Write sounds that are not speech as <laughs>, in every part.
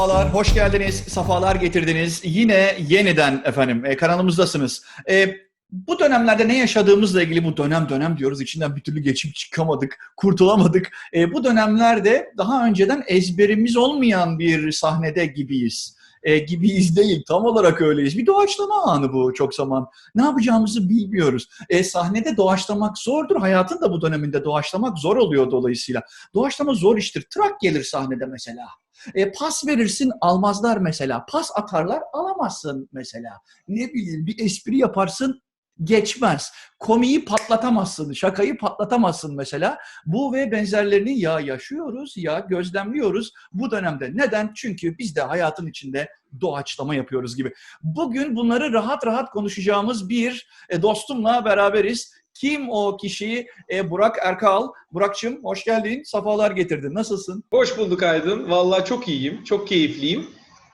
merhabalar, hoş geldiniz, safalar getirdiniz. Yine yeniden efendim e, kanalımızdasınız. E, bu dönemlerde ne yaşadığımızla ilgili bu dönem dönem diyoruz. içinden bir türlü geçip çıkamadık, kurtulamadık. E, bu dönemlerde daha önceden ezberimiz olmayan bir sahnede gibiyiz. E, gibiyiz değil, tam olarak öyleyiz. Bir doğaçlama anı bu çok zaman. Ne yapacağımızı bilmiyoruz. E, sahnede doğaçlamak zordur. Hayatın da bu döneminde doğaçlamak zor oluyor dolayısıyla. Doğaçlama zor iştir. Trak gelir sahnede mesela. E, pas verirsin almazlar mesela. Pas atarlar alamazsın mesela. Ne bileyim bir espri yaparsın geçmez. Komiyi patlatamazsın, şakayı patlatamazsın mesela. Bu ve benzerlerini ya yaşıyoruz ya gözlemliyoruz bu dönemde. Neden? Çünkü biz de hayatın içinde doğaçlama yapıyoruz gibi. Bugün bunları rahat rahat konuşacağımız bir e, dostumla beraberiz. Kim o kişi? E, Burak Erkal. Burak'cığım hoş geldin. Safalar getirdin. Nasılsın? Hoş bulduk Aydın. Vallahi çok iyiyim, çok keyifliyim.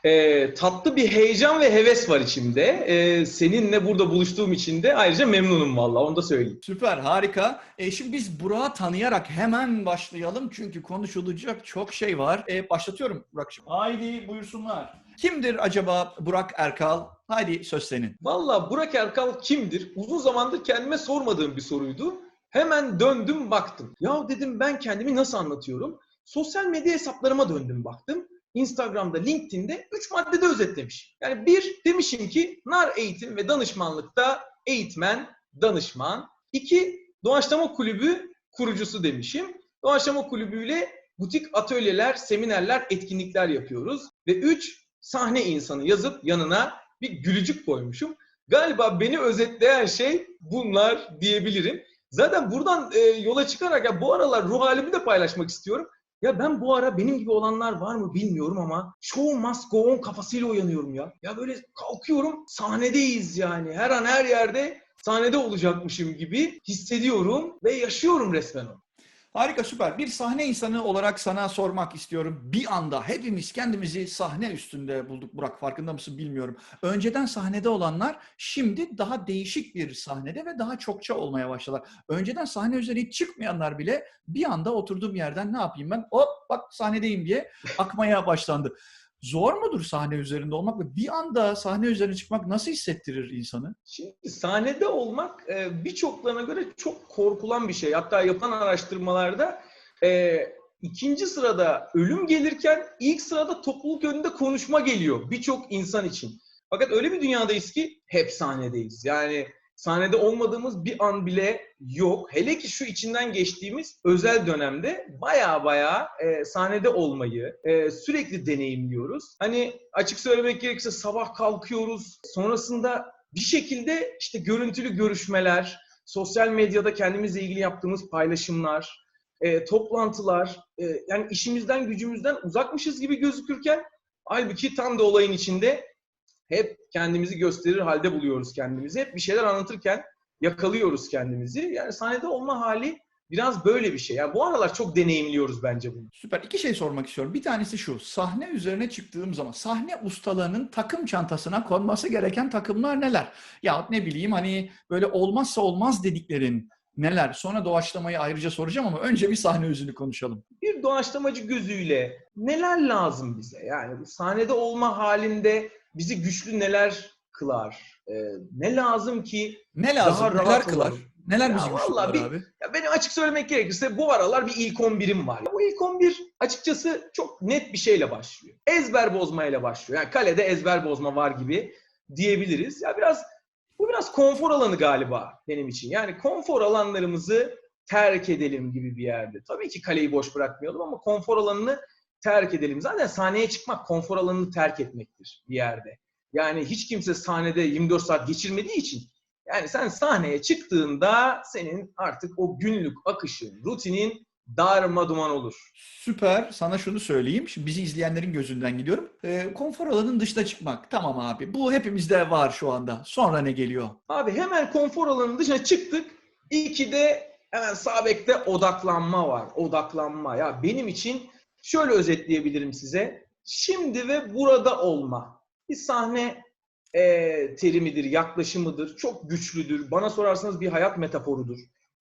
Ee, tatlı bir heyecan ve heves var içimde. Ee, seninle burada buluştuğum için de ayrıca memnunum vallahi onu da söyleyeyim. Süper, harika. E, şimdi biz Burak'ı tanıyarak hemen başlayalım. Çünkü konuşulacak çok şey var. E, başlatıyorum Burak'cığım. Haydi buyursunlar. Kimdir acaba Burak Erkal? Haydi söz senin. Vallahi Burak Erkal kimdir? Uzun zamandır kendime sormadığım bir soruydu. Hemen döndüm baktım. Ya dedim ben kendimi nasıl anlatıyorum? Sosyal medya hesaplarıma döndüm baktım. Instagram'da, LinkedIn'de 3 maddede özetlemiş. Yani bir demişim ki nar eğitim ve danışmanlıkta eğitmen, danışman. İki doğaçlama kulübü kurucusu demişim. Doğaçlama kulübüyle butik atölyeler, seminerler, etkinlikler yapıyoruz. Ve üç sahne insanı yazıp yanına bir gülücük koymuşum. Galiba beni özetleyen şey bunlar diyebilirim. Zaten buradan e, yola çıkarak ya bu aralar ruh halimi de paylaşmak istiyorum. Ya ben bu ara benim gibi olanlar var mı bilmiyorum ama show must on kafasıyla uyanıyorum ya. Ya böyle kalkıyorum sahnedeyiz yani. Her an her yerde sahnede olacakmışım gibi hissediyorum ve yaşıyorum resmen onu. Harika, süper. Bir sahne insanı olarak sana sormak istiyorum. Bir anda hepimiz kendimizi sahne üstünde bulduk Burak. Farkında mısın bilmiyorum. Önceden sahnede olanlar şimdi daha değişik bir sahnede ve daha çokça olmaya başladılar. Önceden sahne üzerine hiç çıkmayanlar bile bir anda oturduğum yerden ne yapayım ben? Hop bak sahnedeyim diye akmaya başlandı. Zor mudur sahne üzerinde olmak ve bir anda sahne üzerine çıkmak nasıl hissettirir insanı? Şimdi sahnede olmak e, birçoklarına göre çok korkulan bir şey. Hatta yapılan araştırmalarda e, ikinci sırada ölüm gelirken ilk sırada topluluk önünde konuşma geliyor birçok insan için. Fakat öyle bir dünyadayız ki hep sahnedeyiz. Yani sahnede olmadığımız bir an bile yok. Hele ki şu içinden geçtiğimiz özel dönemde baya baya e, sahnede olmayı e, sürekli deneyimliyoruz. Hani açık söylemek gerekirse sabah kalkıyoruz. Sonrasında bir şekilde işte görüntülü görüşmeler, sosyal medyada kendimizle ilgili yaptığımız paylaşımlar, e, toplantılar, e, yani işimizden gücümüzden uzakmışız gibi gözükürken halbuki tam da olayın içinde hep kendimizi gösterir halde buluyoruz kendimizi. Hep bir şeyler anlatırken yakalıyoruz kendimizi. Yani sahnede olma hali biraz böyle bir şey. Yani bu aralar çok deneyimliyoruz bence bunu. Süper. İki şey sormak istiyorum. Bir tanesi şu. Sahne üzerine çıktığım zaman sahne ustalarının takım çantasına konması gereken takımlar neler? Ya ne bileyim hani böyle olmazsa olmaz dediklerin neler? Sonra doğaçlamayı ayrıca soracağım ama önce bir sahne yüzünü konuşalım. Bir doğaçlamacı gözüyle neler lazım bize? Yani sahnede olma halinde bizi güçlü neler kılar? Ee, ne lazım ki Ne lazım? Daha Neler rahat kılar? olalım. Neler bizi güçlü kılar bir- abi? Ya benim açık söylemek gerekirse bu aralar bir ilk 11'im var. Bu ilk 11 açıkçası çok net bir şeyle başlıyor. Ezber bozmayla başlıyor. Yani kalede ezber bozma var gibi diyebiliriz. Ya biraz bu biraz konfor alanı galiba benim için. Yani konfor alanlarımızı terk edelim gibi bir yerde. Tabii ki kaleyi boş bırakmayalım ama konfor alanını terk edelim. Zaten sahneye çıkmak konfor alanını terk etmektir bir yerde. Yani hiç kimse sahnede 24 saat geçirmediği için yani sen sahneye çıktığında senin artık o günlük akışın, rutinin darma duman olur. Süper. Sana şunu söyleyeyim. Şimdi bizi izleyenlerin gözünden gidiyorum. Ee, konfor alanının dışına çıkmak. Tamam abi. Bu hepimizde var şu anda. Sonra ne geliyor? Abi hemen konfor alanının dışına çıktık. İki de hemen sağ bekte odaklanma var. Odaklanma. Ya benim için şöyle özetleyebilirim size. Şimdi ve burada olma. Bir sahne e, terimidir, yaklaşımıdır. Çok güçlüdür. Bana sorarsanız bir hayat metaforudur.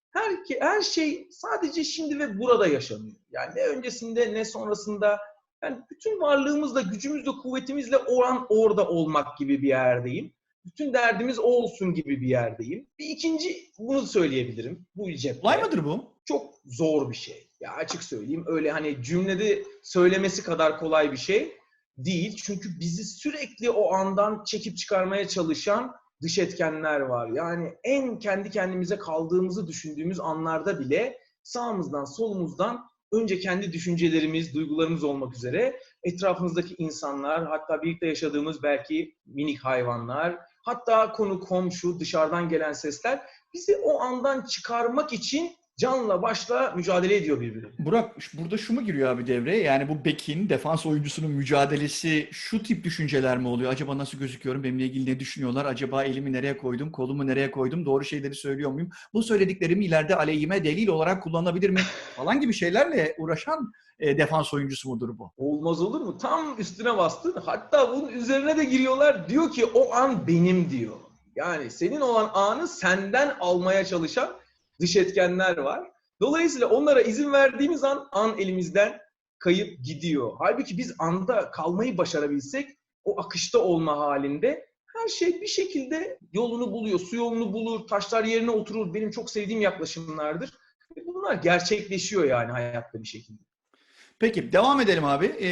Her, her şey sadece şimdi ve burada yaşanıyor. Yani ne öncesinde ne sonrasında Yani bütün varlığımızla, gücümüzle, kuvvetimizle o an orada olmak gibi bir yerdeyim. Bütün derdimiz o olsun gibi bir yerdeyim. Bir ikinci bunu söyleyebilirim. Bu cepte. Kolay mıdır bu? Çok zor bir şey. Ya açık söyleyeyim öyle hani cümlede söylemesi kadar kolay bir şey değil. Çünkü bizi sürekli o andan çekip çıkarmaya çalışan dış etkenler var. Yani en kendi kendimize kaldığımızı düşündüğümüz anlarda bile sağımızdan solumuzdan önce kendi düşüncelerimiz, duygularımız olmak üzere etrafımızdaki insanlar, hatta birlikte yaşadığımız belki minik hayvanlar, hatta konu komşu, dışarıdan gelen sesler bizi o andan çıkarmak için canla başla mücadele ediyor birbirine. Burak burada şu mu giriyor abi devreye? Yani bu bekin, defans oyuncusunun mücadelesi şu tip düşünceler mi oluyor? Acaba nasıl gözüküyorum? Benimle ilgili ne düşünüyorlar? Acaba elimi nereye koydum? Kolumu nereye koydum? Doğru şeyleri söylüyor muyum? Bu söylediklerimi ileride aleyhime delil olarak kullanılabilir mi? <laughs> Falan gibi şeylerle uğraşan e, defans oyuncusu mudur bu? Olmaz olur mu? Tam üstüne bastın. Hatta bunun üzerine de giriyorlar. Diyor ki o an benim diyor. Yani senin olan anı senden almaya çalışan dış etkenler var. Dolayısıyla onlara izin verdiğimiz an an elimizden kayıp gidiyor. Halbuki biz anda kalmayı başarabilsek o akışta olma halinde her şey bir şekilde yolunu buluyor. Su yolunu bulur, taşlar yerine oturur. Benim çok sevdiğim yaklaşımlardır. Ve Bunlar gerçekleşiyor yani hayatta bir şekilde. Peki devam edelim abi. E,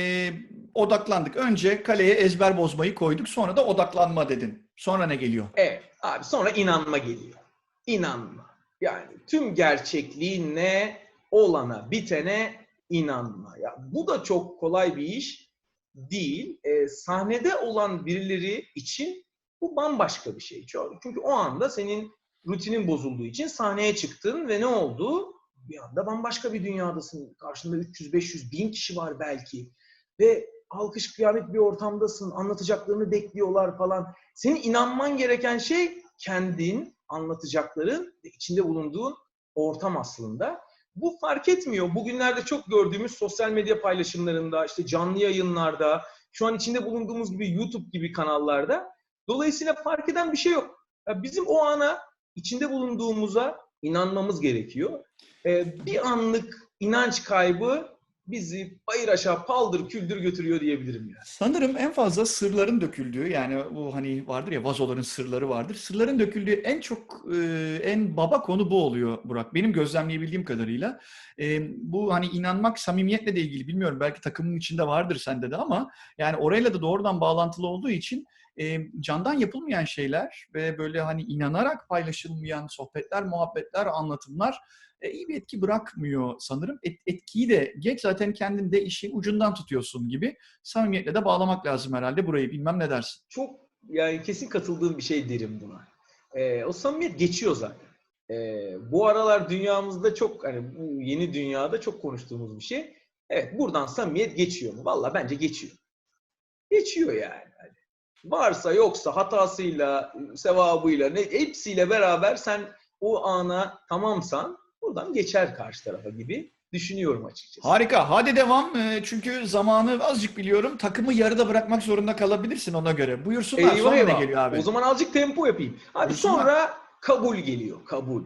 odaklandık. Önce kaleye ezber bozmayı koyduk. Sonra da odaklanma dedin. Sonra ne geliyor? Evet abi sonra inanma geliyor. İnanma. Yani tüm gerçekliğine, olana, bitene inanma. Ya bu da çok kolay bir iş değil. Ee, sahnede olan birileri için bu bambaşka bir şey. Çünkü o anda senin rutinin bozulduğu için sahneye çıktın ve ne oldu? Bir anda bambaşka bir dünyadasın. Karşında 300, 500, 1000 kişi var belki. Ve alkış kıyamet bir ortamdasın. Anlatacaklarını bekliyorlar falan. Senin inanman gereken şey kendin, anlatacakların içinde bulunduğun ortam aslında. Bu fark etmiyor. Bugünlerde çok gördüğümüz sosyal medya paylaşımlarında, işte canlı yayınlarda, şu an içinde bulunduğumuz gibi YouTube gibi kanallarda. Dolayısıyla fark eden bir şey yok. Ya bizim o ana, içinde bulunduğumuza inanmamız gerekiyor. Ee, bir anlık inanç kaybı bizi bayır aşağı paldır küldür götürüyor diyebilirim yani. Sanırım en fazla sırların döküldüğü yani bu hani vardır ya vazoların sırları vardır. Sırların döküldüğü en çok e, en baba konu bu oluyor Burak. Benim gözlemleyebildiğim kadarıyla. E, bu hani inanmak samimiyetle de ilgili bilmiyorum belki takımın içinde vardır sende de ama yani orayla da doğrudan bağlantılı olduğu için e, candan yapılmayan şeyler ve böyle hani inanarak paylaşılmayan sohbetler, muhabbetler, anlatımlar e, iyi bir etki bırakmıyor sanırım. Et- etkiyi de geç zaten kendin de işin ucundan tutuyorsun gibi samimiyetle de bağlamak lazım herhalde burayı. Bilmem ne dersin. çok yani kesin katıldığım bir şey derim buna. Ee, o samimiyet geçiyor zaten. Ee, bu aralar dünyamızda çok hani bu yeni dünyada çok konuştuğumuz bir şey. Evet buradan samimiyet geçiyor mu? Valla bence geçiyor. Geçiyor yani. Varsa yoksa hatasıyla, sevabıyla ne hepsiyle beraber sen o ana tamamsan buradan geçer karşı tarafa gibi düşünüyorum açıkçası. Harika. Hadi devam. E, çünkü zamanı azıcık biliyorum. Takımı yarıda bırakmak zorunda kalabilirsin ona göre. Buyursunlar. Eyvah Sonra ne eyvah. geliyor abi? O zaman azıcık tempo yapayım. Abi Buyursunlar. sonra kabul geliyor. Kabul.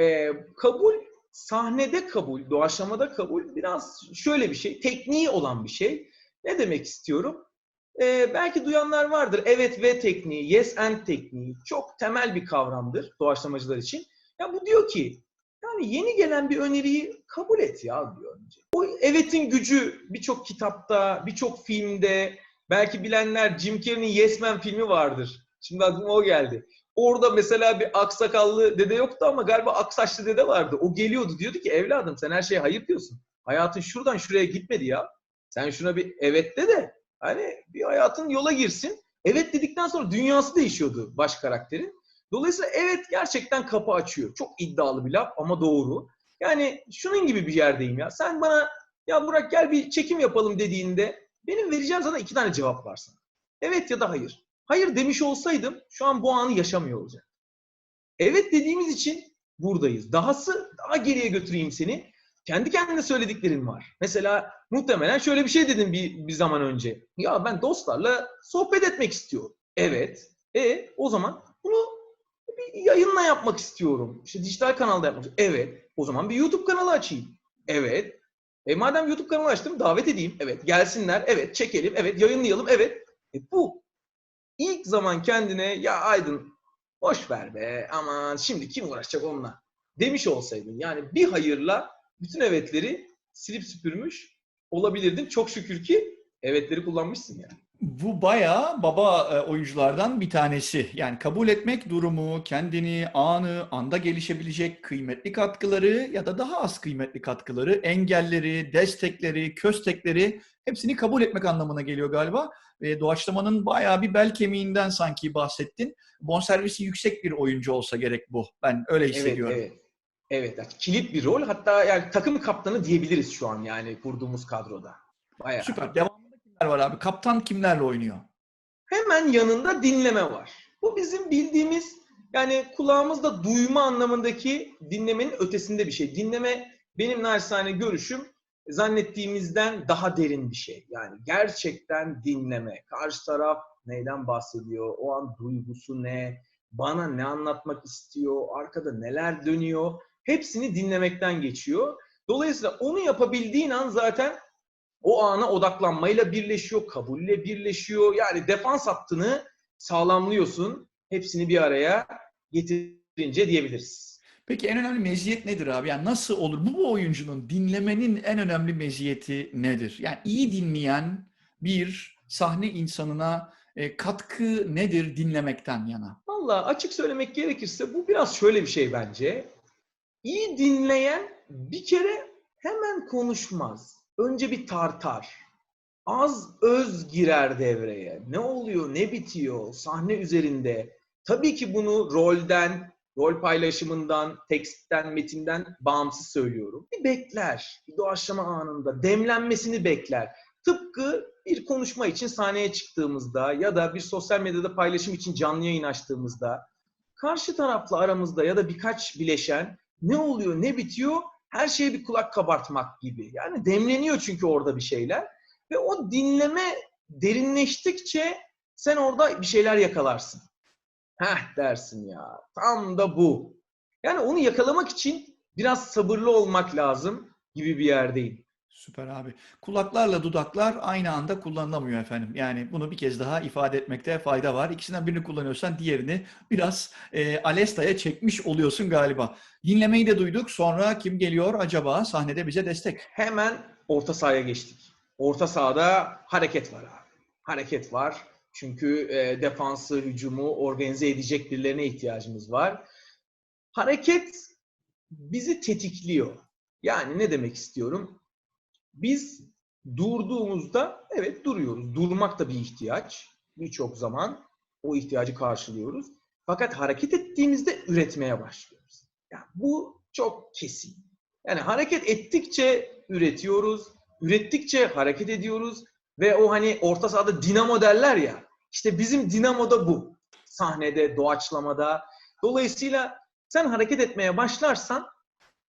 Ee, kabul sahnede kabul, doğaçlamada kabul biraz şöyle bir şey. Tekniği olan bir şey. Ne demek istiyorum? Ee, belki duyanlar vardır. Evet ve tekniği, yes and tekniği. Çok temel bir kavramdır doğaçlamacılar için. Ya bu diyor ki yani yeni gelen bir öneriyi kabul et ya diyor önce. O evetin gücü birçok kitapta, birçok filmde, belki bilenler Jim Carrey'nin Yes Man filmi vardır. Şimdi aklıma o geldi. Orada mesela bir aksakallı dede yoktu ama galiba aksaçlı dede vardı. O geliyordu diyordu ki evladım sen her şeye hayır diyorsun. Hayatın şuradan şuraya gitmedi ya. Sen şuna bir evet de de hani bir hayatın yola girsin. Evet dedikten sonra dünyası değişiyordu baş karakterin. Dolayısıyla evet gerçekten kapı açıyor. Çok iddialı bir laf ama doğru. Yani şunun gibi bir yerdeyim ya. Sen bana ya Burak gel bir çekim yapalım dediğinde benim vereceğim sana iki tane cevap var sana. Evet ya da hayır. Hayır demiş olsaydım şu an bu anı yaşamıyor olacak. Evet dediğimiz için buradayız. Dahası daha geriye götüreyim seni. Kendi kendine söylediklerin var. Mesela muhtemelen şöyle bir şey dedim bir, bir zaman önce. Ya ben dostlarla sohbet etmek istiyorum. Evet. E o zaman bunu bir yayınla yapmak istiyorum. İşte dijital kanalda yapmak istiyorum. Evet. O zaman bir YouTube kanalı açayım. Evet. E madem YouTube kanalı açtım davet edeyim. Evet gelsinler. Evet çekelim. Evet yayınlayalım. Evet. E bu. İlk zaman kendine ya Aydın boş ver be aman şimdi kim uğraşacak onunla demiş olsaydın. Yani bir hayırla bütün evetleri silip süpürmüş olabilirdin. Çok şükür ki evetleri kullanmışsın yani. Bu bayağı baba e, oyunculardan bir tanesi. Yani kabul etmek durumu, kendini, anı, anda gelişebilecek kıymetli katkıları ya da daha az kıymetli katkıları, engelleri, destekleri, köstekleri hepsini kabul etmek anlamına geliyor galiba. Ve doğaçlamanın bayağı bir bel kemiğinden sanki bahsettin. Bonservisi yüksek bir oyuncu olsa gerek bu. Ben öyle hissediyorum. Evet, evet. Evet, yani kilit bir rol. Hatta yani takım kaptanı diyebiliriz şu an yani kurduğumuz kadroda. Bayağı. Süper. Devamında kimler var abi? Kaptan kimlerle oynuyor? Hemen yanında dinleme var. Bu bizim bildiğimiz yani kulağımızda duyma anlamındaki dinlemenin ötesinde bir şey. Dinleme benim naçizane görüşüm zannettiğimizden daha derin bir şey. Yani gerçekten dinleme. Karşı taraf neyden bahsediyor? O an duygusu ne? Bana ne anlatmak istiyor? Arkada neler dönüyor? Hepsini dinlemekten geçiyor. Dolayısıyla onu yapabildiğin an zaten o ana odaklanmayla birleşiyor, kabulle birleşiyor. Yani defans hattını sağlamlıyorsun. Hepsini bir araya getirince diyebiliriz. Peki en önemli meziyet nedir abi? Yani nasıl olur? Bu, bu oyuncunun dinlemenin en önemli meziyeti nedir? Yani iyi dinleyen bir sahne insanına e, katkı nedir dinlemekten yana? Valla açık söylemek gerekirse bu biraz şöyle bir şey bence. İyi dinleyen bir kere hemen konuşmaz. Önce bir tartar. Az öz girer devreye. Ne oluyor, ne bitiyor sahne üzerinde. Tabii ki bunu rolden, rol paylaşımından, tekstten, metinden bağımsız söylüyorum. Bir bekler. Bir doğaçlama anında demlenmesini bekler. Tıpkı bir konuşma için sahneye çıktığımızda ya da bir sosyal medyada paylaşım için canlı yayın açtığımızda karşı tarafla aramızda ya da birkaç bileşen ne oluyor, ne bitiyor her şeye bir kulak kabartmak gibi. Yani demleniyor çünkü orada bir şeyler ve o dinleme derinleştikçe sen orada bir şeyler yakalarsın. Heh dersin ya. Tam da bu. Yani onu yakalamak için biraz sabırlı olmak lazım gibi bir yerdeyim. Süper abi. Kulaklarla dudaklar aynı anda kullanılamıyor efendim. Yani bunu bir kez daha ifade etmekte fayda var. İkisinden birini kullanıyorsan diğerini biraz e, alestaya çekmiş oluyorsun galiba. Dinlemeyi de duyduk. Sonra kim geliyor acaba sahnede bize destek? Hemen orta sahaya geçtik. Orta sahada hareket var abi. Hareket var. Çünkü e, defansı, hücumu organize edecek birilerine ihtiyacımız var. Hareket bizi tetikliyor. Yani ne demek istiyorum? Biz durduğumuzda evet duruyoruz. Durmak da bir ihtiyaç. Birçok zaman o ihtiyacı karşılıyoruz. Fakat hareket ettiğimizde üretmeye başlıyoruz. Yani bu çok kesin. Yani hareket ettikçe üretiyoruz, ürettikçe hareket ediyoruz ve o hani orta sahada dinamo derler ya. İşte bizim dinamo da bu. Sahnede, doğaçlamada. Dolayısıyla sen hareket etmeye başlarsan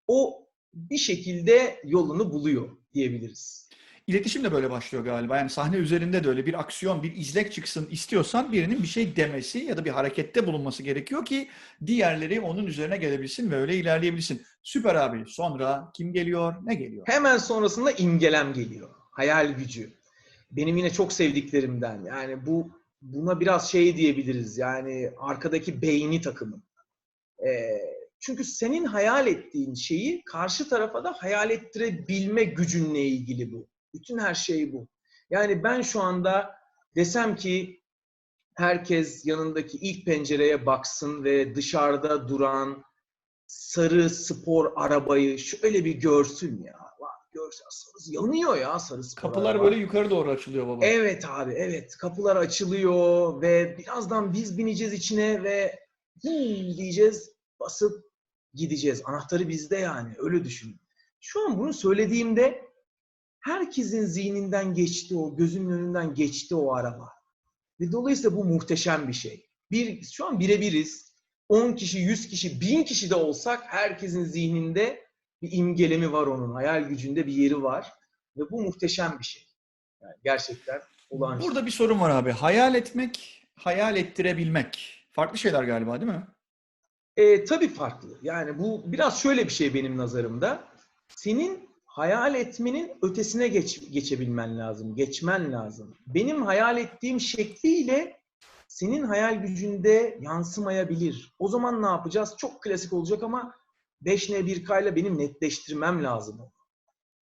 o bir şekilde yolunu buluyor diyebiliriz. İletişim de böyle başlıyor galiba. Yani sahne üzerinde de öyle bir aksiyon, bir izlek çıksın istiyorsan birinin bir şey demesi ya da bir harekette bulunması gerekiyor ki diğerleri onun üzerine gelebilsin ve öyle ilerleyebilsin. Süper abi. Sonra kim geliyor, ne geliyor? Hemen sonrasında imgelem geliyor. Hayal gücü. Benim yine çok sevdiklerimden. Yani bu buna biraz şey diyebiliriz. Yani arkadaki beyni takımın. Ee, çünkü senin hayal ettiğin şeyi karşı tarafa da hayal ettirebilme gücünle ilgili bu. Bütün her şey bu. Yani ben şu anda desem ki herkes yanındaki ilk pencereye baksın ve dışarıda duran sarı spor arabayı şöyle bir görsün ya. Sarı yanıyor ya sarı spor Kapılar araba. böyle yukarı doğru açılıyor baba. Evet abi evet kapılar açılıyor ve birazdan biz bineceğiz içine ve diyeceğiz basıp gideceğiz. Anahtarı bizde yani öyle düşün. Şu an bunu söylediğimde herkesin zihninden geçti o, gözünün önünden geçti o araba. Ve dolayısıyla bu muhteşem bir şey. Bir, şu an birebiriz. 10 kişi, 100 kişi, 1000 kişi de olsak herkesin zihninde bir imgelemi var onun. Hayal gücünde bir yeri var. Ve bu muhteşem bir şey. Yani gerçekten olağanüstü. Burada bir sorun var abi. Hayal etmek, hayal ettirebilmek. Farklı şeyler galiba değil mi? E, tabii farklı. Yani bu biraz şöyle bir şey benim nazarımda. Senin hayal etmenin ötesine geç, geçebilmen lazım, geçmen lazım. Benim hayal ettiğim şekliyle senin hayal gücünde yansımayabilir. O zaman ne yapacağız? Çok klasik olacak ama 5N 1K ile benim netleştirmem lazım.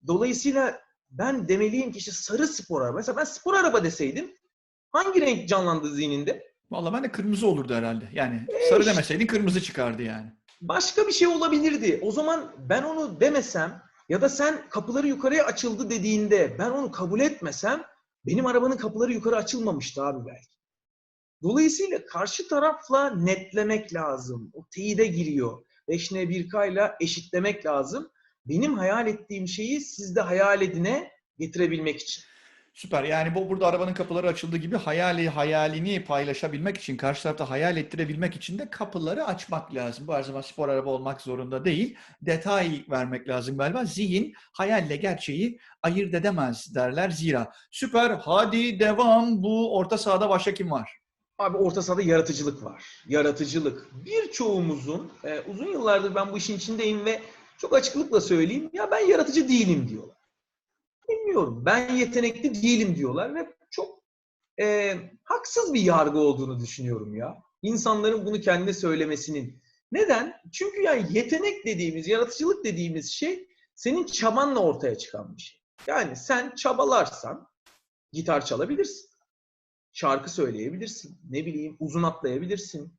Dolayısıyla ben demeliyim ki işte sarı spor araba. Mesela ben spor araba deseydim hangi renk canlandı zihninde? Vallahi ben de kırmızı olurdu herhalde. Yani E sarı demeseydin kırmızı çıkardı yani. Başka bir şey olabilirdi. O zaman ben onu demesem ya da sen kapıları yukarıya açıldı dediğinde ben onu kabul etmesem benim arabanın kapıları yukarı açılmamıştı abi belki. Dolayısıyla karşı tarafla netlemek lazım. O teyide giriyor. 5N 1K ile eşitlemek lazım. Benim hayal ettiğim şeyi siz de hayal edine getirebilmek için. Süper. Yani bu burada arabanın kapıları açıldığı gibi hayali hayalini paylaşabilmek için, karşı tarafta hayal ettirebilmek için de kapıları açmak lazım. Bu her zaman spor araba olmak zorunda değil. Detay vermek lazım galiba. Zihin hayalle gerçeği ayırt edemez derler zira. Süper. Hadi devam. Bu orta sahada başka kim var? Abi orta sahada yaratıcılık var. Yaratıcılık. Birçoğumuzun, e, uzun yıllardır ben bu işin içindeyim ve çok açıklıkla söyleyeyim. Ya ben yaratıcı değilim diyorlar. Bilmiyorum. Ben yetenekli değilim diyorlar ve çok e, haksız bir yargı olduğunu düşünüyorum ya. İnsanların bunu kendine söylemesinin. Neden? Çünkü yani yetenek dediğimiz, yaratıcılık dediğimiz şey senin çabanla ortaya çıkan bir şey. Yani sen çabalarsan gitar çalabilirsin şarkı söyleyebilirsin. Ne bileyim uzun atlayabilirsin.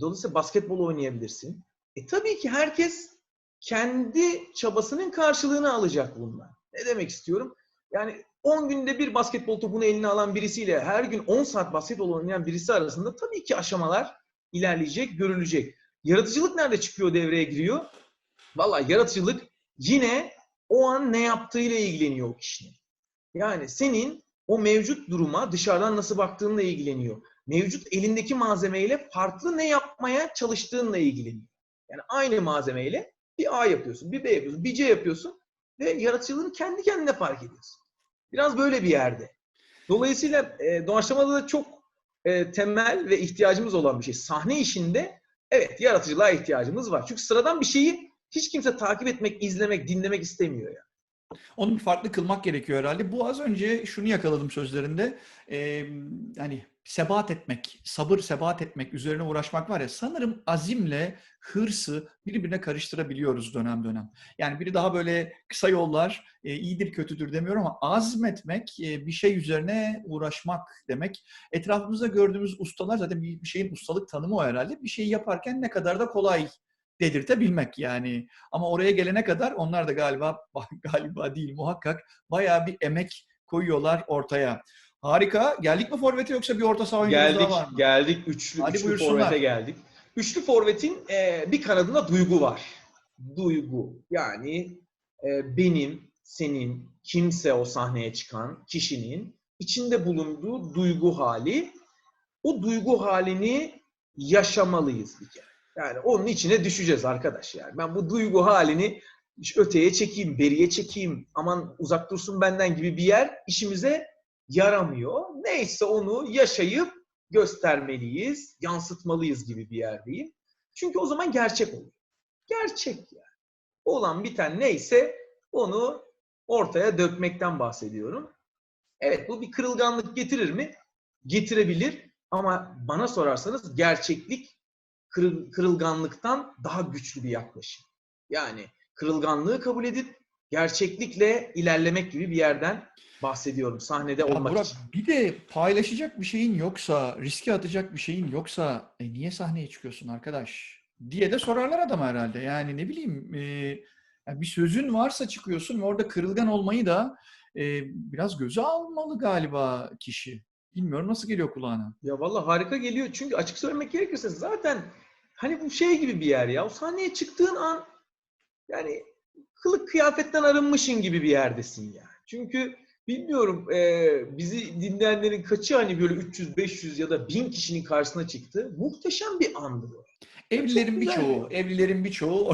Dolayısıyla basketbol oynayabilirsin. E tabii ki herkes kendi çabasının karşılığını alacak bundan. Ne demek istiyorum? Yani 10 günde bir basketbol topunu eline alan birisiyle her gün 10 saat basketbol oynayan birisi arasında tabii ki aşamalar ilerleyecek, görülecek. Yaratıcılık nerede çıkıyor, devreye giriyor? Vallahi yaratıcılık yine o an ne yaptığıyla ilgileniyor o kişinin. Yani senin o mevcut duruma dışarıdan nasıl baktığınla ilgileniyor. Mevcut elindeki malzemeyle farklı ne yapmaya çalıştığınla ilgileniyor. Yani aynı malzemeyle bir A yapıyorsun, bir B yapıyorsun, bir C yapıyorsun ve yaratıcılığını kendi kendine fark ediyorsun. Biraz böyle bir yerde. Dolayısıyla e, doğaçlamada da çok e, temel ve ihtiyacımız olan bir şey. Sahne işinde evet yaratıcılığa ihtiyacımız var. Çünkü sıradan bir şeyi hiç kimse takip etmek, izlemek, dinlemek istemiyor ya. Onu bir farklı kılmak gerekiyor herhalde. Bu az önce şunu yakaladım sözlerinde. Ee, hani sebat etmek, sabır sebat etmek, üzerine uğraşmak var ya sanırım azimle hırsı birbirine karıştırabiliyoruz dönem dönem. Yani biri daha böyle kısa yollar, e, iyidir kötüdür demiyorum ama azmetmek, e, bir şey üzerine uğraşmak demek. Etrafımızda gördüğümüz ustalar zaten bir şeyin ustalık tanımı o herhalde. Bir şeyi yaparken ne kadar da kolay dedirtebilmek yani. Ama oraya gelene kadar onlar da galiba <laughs> galiba değil muhakkak bayağı bir emek koyuyorlar ortaya. Harika. Geldik mi forvete yoksa bir orta saha Geldik, daha var mı? geldik. Üçlü, Hadi üçlü buyursunlar. forvete geldik. Üçlü forvetin e, bir kanadında duygu var. Duygu. Yani e, benim, senin, kimse o sahneye çıkan kişinin içinde bulunduğu duygu hali. O duygu halini yaşamalıyız bir kere. Yani onun içine düşeceğiz arkadaş yani. Ben bu duygu halini öteye çekeyim, beriye çekeyim, aman uzak dursun benden gibi bir yer işimize yaramıyor. Neyse onu yaşayıp göstermeliyiz, yansıtmalıyız gibi bir yerdeyim. Çünkü o zaman gerçek oluyor. Gerçek yani. Olan biten neyse onu ortaya dökmekten bahsediyorum. Evet bu bir kırılganlık getirir mi? Getirebilir ama bana sorarsanız gerçeklik kırıl- kırılganlıktan daha güçlü bir yaklaşım. Yani kırılganlığı kabul edip gerçeklikle ilerlemek gibi bir yerden bahsediyorum sahnede Ya olmak Burak için. bir de paylaşacak bir şeyin yoksa, riske atacak bir şeyin yoksa e, niye sahneye çıkıyorsun arkadaş? diye de sorarlar adama herhalde. Yani ne bileyim e, yani bir sözün varsa çıkıyorsun ve orada kırılgan olmayı da e, biraz göze almalı galiba kişi. Bilmiyorum nasıl geliyor kulağına. Ya vallahi harika geliyor çünkü açık söylemek gerekirse zaten hani bu şey gibi bir yer ya. O sahneye çıktığın an yani kılık kıyafetten arınmışın gibi bir yerdesin yani. Çünkü bilmiyorum e, bizi dinleyenlerin kaçı hani böyle 300, 500 ya da 1000 kişinin karşısına çıktı. Muhteşem bir andı bu. Evlilerin birçoğu, evlilerin birçoğu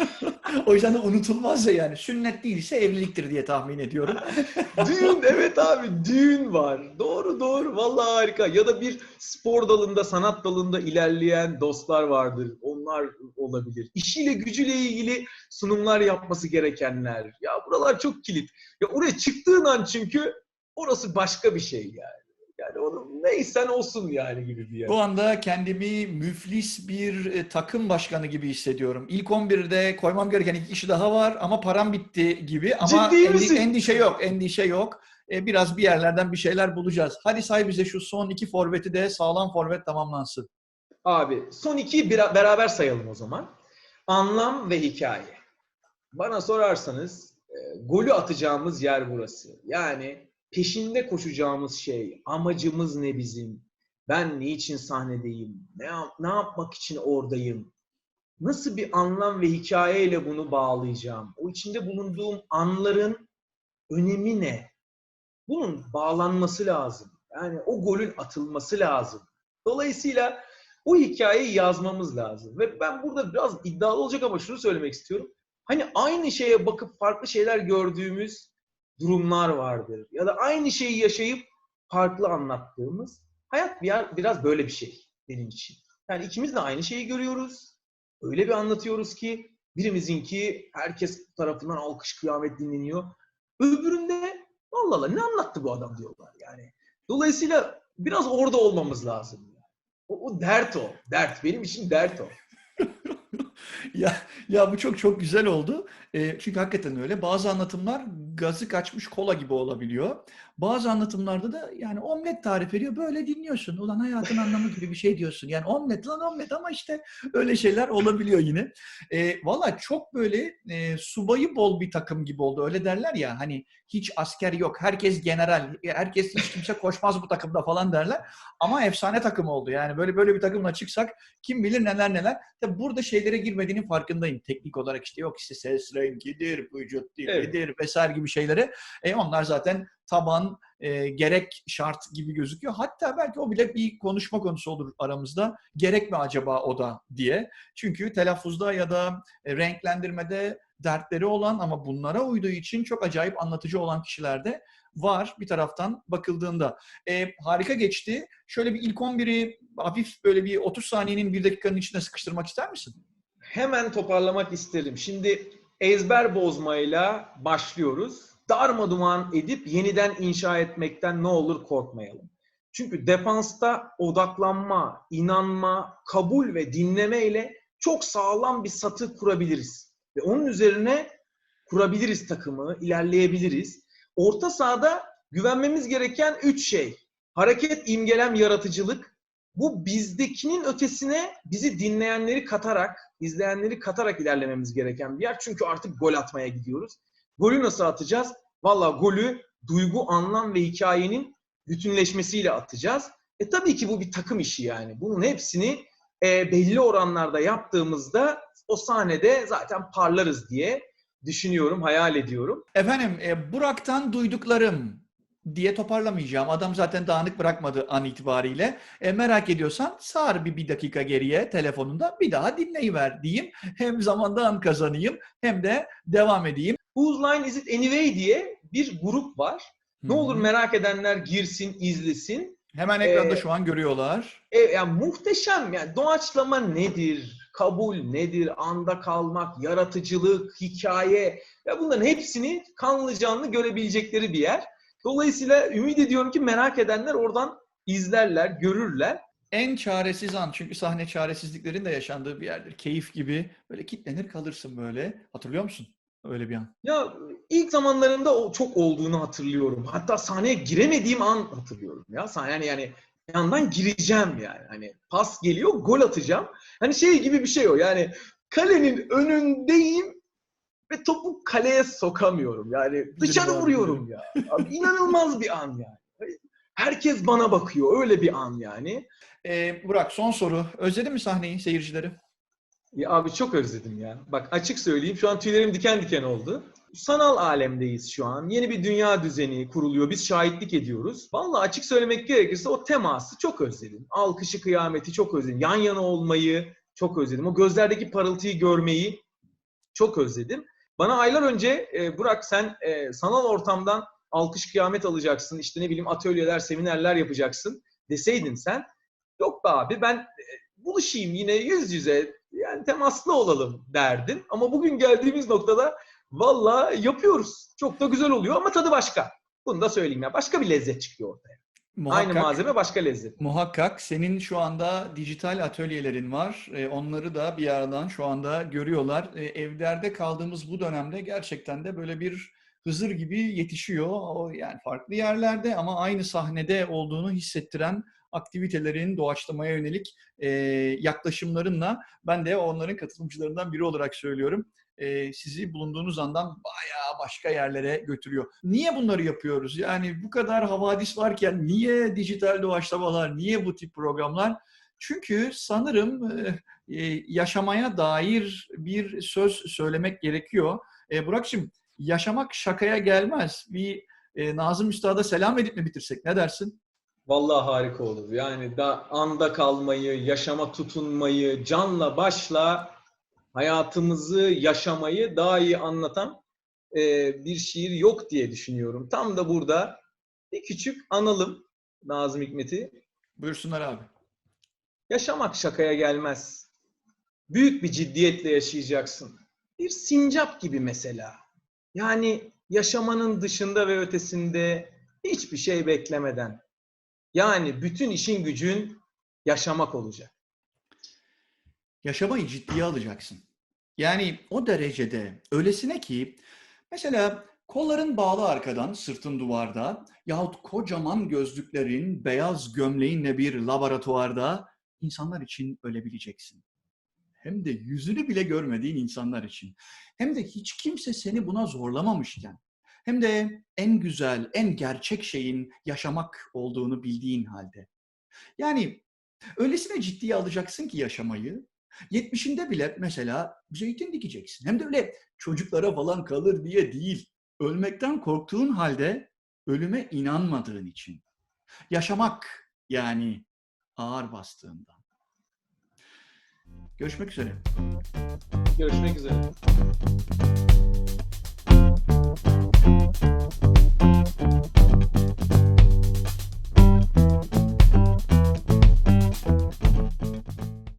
<laughs> o yüzden de unutulmaz ya yani. Sünnet değilse evliliktir diye tahmin ediyorum. <laughs> düğün evet abi düğün var. Doğru doğru vallahi harika. Ya da bir spor dalında sanat dalında ilerleyen dostlar vardır. Onlar olabilir. İşiyle gücüyle ilgili sunumlar yapması gerekenler. Ya Buralar çok kilit. Ya oraya çıktığın an çünkü orası başka bir şey yani. Yani onu neysen olsun yani gibi bir yer. Bu anda kendimi müflis bir e, takım başkanı gibi hissediyorum. İlk 11'de koymam gereken iki kişi daha var ama param bitti gibi. Ama Ciddi endi- misin? endişe yok, endişe yok. E, biraz bir yerlerden bir şeyler bulacağız. Hadi say bize şu son iki forveti de sağlam forvet tamamlansın. Abi son ikiyi bira- beraber sayalım o zaman. Anlam ve hikaye. Bana sorarsanız e, golü atacağımız yer burası. Yani peşinde koşacağımız şey, amacımız ne bizim? Ben niçin sahnedeyim? Ne, ne yapmak için oradayım? Nasıl bir anlam ve hikayeyle bunu bağlayacağım? O içinde bulunduğum anların önemi ne? Bunun bağlanması lazım. Yani o golün atılması lazım. Dolayısıyla o hikayeyi yazmamız lazım. Ve ben burada biraz iddialı olacak ama şunu söylemek istiyorum. Hani aynı şeye bakıp farklı şeyler gördüğümüz durumlar vardır. Ya da aynı şeyi yaşayıp farklı anlattığımız. Hayat biraz böyle bir şey benim için. Yani ikimiz de aynı şeyi görüyoruz. Öyle bir anlatıyoruz ki birimizinki herkes tarafından alkış kıyamet dinleniyor. Öbüründe Allah Allah ne anlattı bu adam diyorlar yani. Dolayısıyla biraz orada olmamız lazım. O, o dert o. Dert. Benim için dert o. <laughs> ya ya bu çok çok güzel oldu. E, çünkü hakikaten öyle. Bazı anlatımlar gazı kaçmış kola gibi olabiliyor. Bazı anlatımlarda da yani omlet tarif ediyor. Böyle dinliyorsun. Ulan hayatın anlamı gibi bir şey diyorsun. Yani omlet lan omlet ama işte öyle şeyler olabiliyor yine. E, Valla çok böyle e, subayı bol bir takım gibi oldu. Öyle derler ya hani hiç asker yok. Herkes general. Herkes hiç kimse koşmaz bu takımda falan derler. Ama efsane takım oldu. Yani böyle böyle bir takımla çıksak kim bilir neler neler. Tabi burada şeylere girmediğinin farkındayım. Teknik olarak işte yok işte ses rengidir, vücut dilidir vesaire gibi şeylere. E onlar zaten taban, e, gerek şart gibi gözüküyor. Hatta belki o bile bir konuşma konusu olur aramızda. Gerek mi acaba o da diye. Çünkü telaffuzda ya da e, renklendirmede dertleri olan ama bunlara uyduğu için çok acayip anlatıcı olan kişiler de var bir taraftan bakıldığında. E, harika geçti. Şöyle bir ilk 11'i hafif böyle bir 30 saniyenin bir dakikanın içine sıkıştırmak ister misin? Hemen toparlamak isterim. Şimdi ezber bozmayla başlıyoruz. Darmaduman edip yeniden inşa etmekten ne olur korkmayalım. Çünkü defansta odaklanma, inanma, kabul ve dinleme ile çok sağlam bir satı kurabiliriz. Ve onun üzerine kurabiliriz takımı, ilerleyebiliriz. Orta sahada güvenmemiz gereken üç şey. Hareket, imgelem, yaratıcılık. Bu bizdekinin ötesine bizi dinleyenleri katarak, izleyenleri katarak ilerlememiz gereken bir yer. Çünkü artık gol atmaya gidiyoruz. Golü nasıl atacağız? Valla golü duygu, anlam ve hikayenin bütünleşmesiyle atacağız. E tabii ki bu bir takım işi yani. Bunun hepsini e, belli oranlarda yaptığımızda o sahnede zaten parlarız diye düşünüyorum, hayal ediyorum. Efendim e, Burak'tan duyduklarım diye toparlamayacağım. Adam zaten dağınık bırakmadı an itibariyle. E, merak ediyorsan sar bir, bir dakika geriye telefonunda bir daha dinleyiver diyeyim. <laughs> Hem zamandan kazanayım hem de devam edeyim. Whose Line Is It Anyway diye bir grup var. Ne olur merak edenler girsin, izlesin. Hemen ekranda Ee, şu an görüyorlar. E, yani muhteşem yani doğaçlama nedir? Kabul nedir? Anda kalmak, yaratıcılık, hikaye. Ya bunların hepsini kanlı canlı görebilecekleri bir yer. Dolayısıyla ümit ediyorum ki merak edenler oradan izlerler, görürler. En çaresiz an çünkü sahne çaresizliklerin de yaşandığı bir yerdir. Keyif gibi böyle kitlenir kalırsın böyle. Hatırlıyor musun? Öyle bir an. Ya ilk zamanlarında o çok olduğunu hatırlıyorum. Hatta sahneye giremediğim an hatırlıyorum ya. Sahne yani yani yandan gireceğim yani. Hani pas geliyor, gol atacağım. Hani şey gibi bir şey o. Yani kalenin önündeyim ve topu kaleye sokamıyorum. Yani dışarı vuruyorum ya. Abi, inanılmaz bir an yani. Herkes bana bakıyor. Öyle bir an yani. Ee, Burak son soru. Özledin mi sahneyi seyircileri? Ya abi çok özledim ya. Bak açık söyleyeyim şu an tüylerim diken diken oldu. Sanal alemdeyiz şu an. Yeni bir dünya düzeni kuruluyor. Biz şahitlik ediyoruz. Vallahi açık söylemek gerekirse o teması çok özledim. Alkışı kıyameti çok özledim. Yan yana olmayı çok özledim. O gözlerdeki parıltıyı görmeyi çok özledim. Bana aylar önce e, Burak sen e, sanal ortamdan alkış kıyamet alacaksın. İşte ne bileyim atölyeler, seminerler yapacaksın deseydin sen. Yok be abi ben e, buluşayım yine yüz yüze yani temaslı olalım derdin. Ama bugün geldiğimiz noktada Valla yapıyoruz. Çok da güzel oluyor ama tadı başka. Bunu da söyleyeyim ya. Başka bir lezzet çıkıyor ortaya. Muhakkak, Aynı malzeme başka lezzet. muhakkak senin şu anda dijital atölyelerin var. E, onları da bir yerden şu anda görüyorlar. E, evlerde kaldığımız bu dönemde gerçekten de böyle bir Hızır gibi yetişiyor. O yani farklı yerlerde ama aynı sahnede olduğunu hissettiren aktivitelerin doğaçlamaya yönelik e, yaklaşımlarınla ben de onların katılımcılarından biri olarak söylüyorum. E, sizi bulunduğunuz andan bayağı başka yerlere götürüyor. Niye bunları yapıyoruz? Yani bu kadar havadis varken niye dijital doğaçlamalar, niye bu tip programlar? Çünkü sanırım e, yaşamaya dair bir söz söylemek gerekiyor. E, Burak'cığım yaşamak şakaya gelmez. Bir e, Nazım Üstad'a selam edip mi bitirsek? Ne dersin? Vallahi harika olur. Yani da anda kalmayı, yaşama tutunmayı, canla başla hayatımızı yaşamayı daha iyi anlatan e, bir şiir yok diye düşünüyorum. Tam da burada bir küçük analım Nazım Hikmet'i. Buyursunlar abi. Yaşamak şakaya gelmez. Büyük bir ciddiyetle yaşayacaksın. Bir sincap gibi mesela. Yani yaşamanın dışında ve ötesinde hiçbir şey beklemeden. Yani bütün işin gücün yaşamak olacak. Yaşamayı ciddiye alacaksın. Yani o derecede öylesine ki mesela kolların bağlı arkadan sırtın duvarda yahut kocaman gözlüklerin beyaz gömleğinle bir laboratuvarda insanlar için ölebileceksin. Hem de yüzünü bile görmediğin insanlar için. Hem de hiç kimse seni buna zorlamamışken. Hem de en güzel, en gerçek şeyin yaşamak olduğunu bildiğin halde. Yani öylesine ciddiye alacaksın ki yaşamayı, 70'inde bile mesela zeytin dikeceksin. Hem de öyle çocuklara falan kalır diye değil. Ölmekten korktuğun halde ölüme inanmadığın için. Yaşamak yani ağır bastığından. Görüşmek üzere. Görüşmek üzere. Thank you